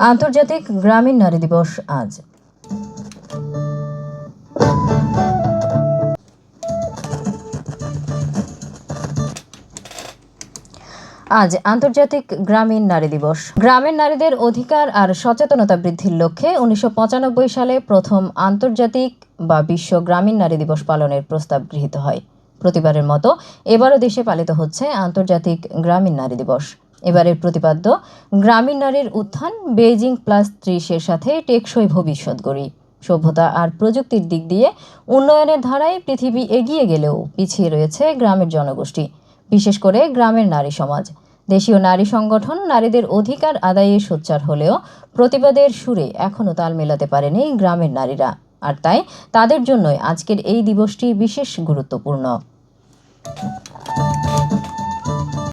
আন্তর্জাতিক গ্রামীণ নারী দিবস আজ। আজ আন্তর্জাতিক গ্রামীণ নারী দিবস। গ্রামের নারীদের অধিকার আর সচেতনতা বৃদ্ধির লক্ষ্যে উনিশশো পঁচানব্বই সালে প্রথম আন্তর্জাতিক বা বিশ্ব গ্রামীণ নারী দিবস পালনের প্রস্তাব গৃহীত হয়। প্রতিবারের মতো এবারও দেশে পালিত হচ্ছে আন্তর্জাতিক গ্রামীণ নারী দিবস। এবারের প্রতিপাদ্য, গ্রামীণ নারীর উত্থান, বেইজিং প্লাস ত্রিশের সাথে টেকসই ভবিষ্যৎ গড়ি। সভ্যতা আর প্রযুক্তির দিক দিয়ে উন্নয়নের ধারায় পৃথিবী এগিয়ে গেলেও পিছিয়ে রয়েছে গ্রামের জনগোষ্ঠী, বিশেষ করে গ্রামের নারী সমাজ। দেশীয় নারী সংগঠন নারীদের অধিকার আদায়ে সোচ্চার হলেও প্রতিবাদের সুরে এখনও তাল মেলাতে পারেনি গ্রামের নারীরা। আর তাই তাদের জন্যই আজকের এই দিবসটি বিশেষ গুরুত্বপূর্ণ।